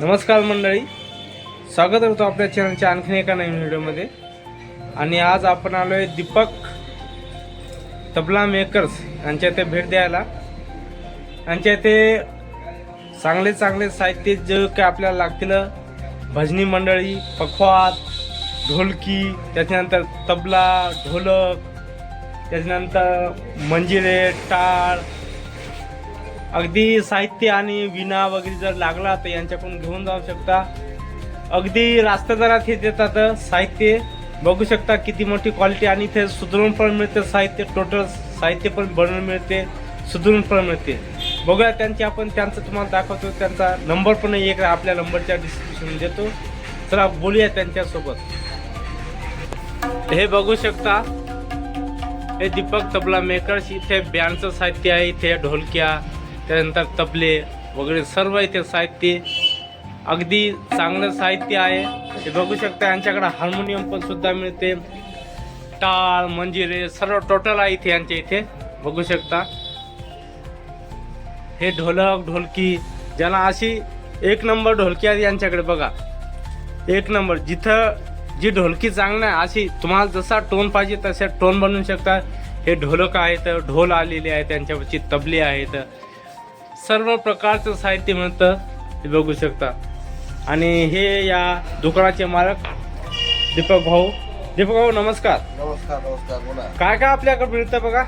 नमस्कार मंडळी. स्वागत करतो आपल्या चॅनलच्या आणखीन एका नवीन व्हिडिओमध्ये. आणि आज आपण आलो आहे दीपक तबला मेकर्स यांच्या इथे भेट द्यायला. यांच्या इथे चांगले चांगले साहित्य जे काय आपल्याला लागतील भजनी मंडळी पखवात ढोलकी त्याच्यानंतर तबला ढोलक त्याच्यानंतर मंजिरे टाळ अगदी साहित्य आणि विणा वगैरे जर लागला तर यांच्याकडून घेऊन जाऊ शकता. अगदी रास्त दरात हे देतात साहित्य. बघू शकता किती मोठी क्वालिटी आणि इथे सुधरून पण मिळते साहित्य. टोटल साहित्य पण बनवून मिळते सुधरून पण मिळते. बघूया त्यांची आपण त्यांचं तुम्हाला दाखवतो. त्यांचा नंबर पण एक आपल्या नंबरच्या डिस्क्रिप्शन देतो. चला बोलूया त्यांच्यासोबत. हे बघू शकता. हे दीपक तबला मेकर्स इथे बँडचं साहित्य आहे इथे ढोलक्या त्यानंतर तबले वगैरे सर्व इथे साहित्य अगदी चांगलं साहित्य आहे. हे बघू शकता यांच्याकडे हार्मोनियम पण सुद्धा मिळते. टाळ मंजिरे सर्व टोटल आहे इथे यांच्या इथे. बघू शकता. हे ढोलक ढोलकी ज्याला अशी एक नंबर ढोलकी आहे यांच्याकडे बघा. एक नंबर जिथं जी ढोलकी चांगलं आहे अशी तुम्हाला जसा टोन पाहिजे तसे टोन बनवू शकता. हे ढोलक आहेत ढोल आलेले आहेत त्यांच्यावरची तबले आहेत. सर्व प्रकारचं साहित्य मिळतं हे बघू शकता. आणि हे या दुकानाचे मालक दीपक भाऊ. दीपक भाऊ नमस्कार. नमस्कार नमस्कार बोला. काय काय आपल्याकडे मिळतं बघा?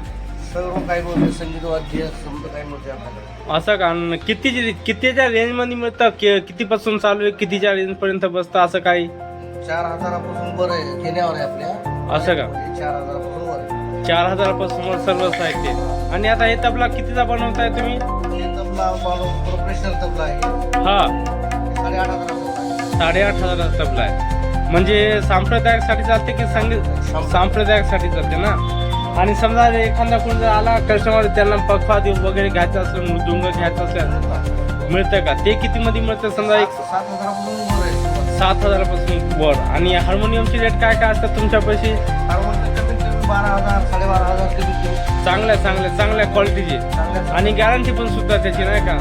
सर्व काही मिळते संगीत वाद्य समजा काही मिळते आपल्याकडे. असं का? किती कितीच्या रेंजमध्ये मिळतं? कि- कितीपासून चालू आहे? कितीच्या रेंजपर्यंत बसतं? असं काही? चार हजारापासून बरं आहे घेण्यावर आहे आपल्या. असं का? म्हणजे चार हजारापासून वर आहे. चार हजारापासून सर्व साहित्य आणि आता हे तबला कितीचा बनवताय तुम्ही? तबला माणूस प्रोफेशनल तबला आहे हा. साडेआठ हजारापासून साडेआठ हजाराचा तबला आहे म्हणजे सांप्रदायिकसाठी चालते की संगीत सांप्रदायिक. साठी चालते ना? आणि समजा एखादा कोण जर आला कस्टमर त्यांना पखवाद वगैरे घ्यायचं असेल मृदुंग घ्यायचं असेल मिळतं का? ते किती मध्ये मिळतं? समजा एक हजारापासून सात हजारापासून वर. आणि हार्मोनियमची रेट काय काय असतात तुमच्यापाशी? चांगल्या चांगल्या चांगल्या क्वालिटीची आणि गॅरंटी पण सुद्धा त्याची नाही का.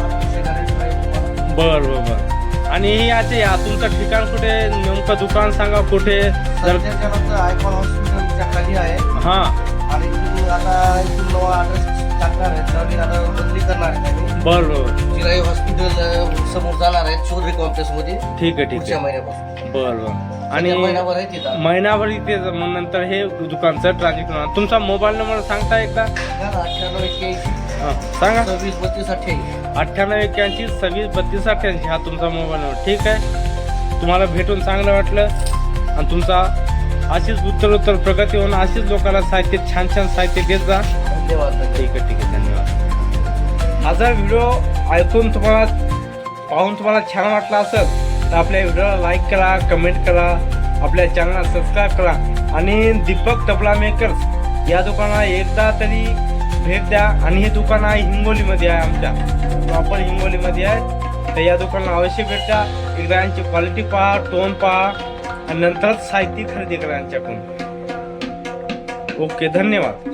बर बर बर. आणि हे याचे या तुमचं ठिकाण कुठे? नेमकं दुकान सांगा कुठे? जर आयकॉन हॉस्पिटलच्या खाली आहे. हा. आणि आता इथून नवा ॲड्रेस टाकणार आहे. नवीन आता बदली करणार आहे आम्ही. बर बर चिराई हॉस्पिटल समोर जाणार आहे चौधरी कॉम्प्लेक्समध्ये. ठीक आहे ठीक पुढच्या आहे महिन्यापासून. बर बर. आणि आणि महिनाभर आहे तिथं. महिनाभर इथे ज- मग नंतर हे दुकानचं ट्रान्झॅक्शन होणार. तुमचा मोबाईल नंबर सांगता एकदा? अठ्ठ्याण्णव एक्क्याऐंशी. हा, सांगा. सव्वीस बत्तीस अठ्ठ्याऐंशी. अठ्ठ्याण्णव एक्क्याऐंशी सव्वीस बत्तीस अठ्ठ्याऐंशी हा तुमचा मोबाईल नंबर ठीक आहे? तुम्हाला भेटून चांगलं वाटलं. आणि तुमचा अशीच उत्तर उत्तर प्रगती होणं अशीच लोकांना साहित्य छान छान साहित्य देत जा. धन्यवाद ठीक आहे ठीक आहे. धन्यवाद. हा जर व्हिडिओ ऐकून तुम्हाला पाहून तुम्हाला छान वाटला असेल तर आपल्या व्हिडिओला लाईक करा कमेंट करा आपल्या चॅनलला सबस्क्राईब करा. आणि दीपक तबला मेकर्स या दुकानाला एकदा तरी भेट द्या. आणि हे दुकान आहे हिंगोलीमध्ये आहे आमच्या. प्रॉपर हिंगोलीमध्ये आहे. तर या दुकानाला अवश्य भेट द्या. एकदा यांची क्वालिटी पहा टोन पहा आणि नंतरच साहित्य खरेदी करा यांच्याकडून. ओके धन्यवाद.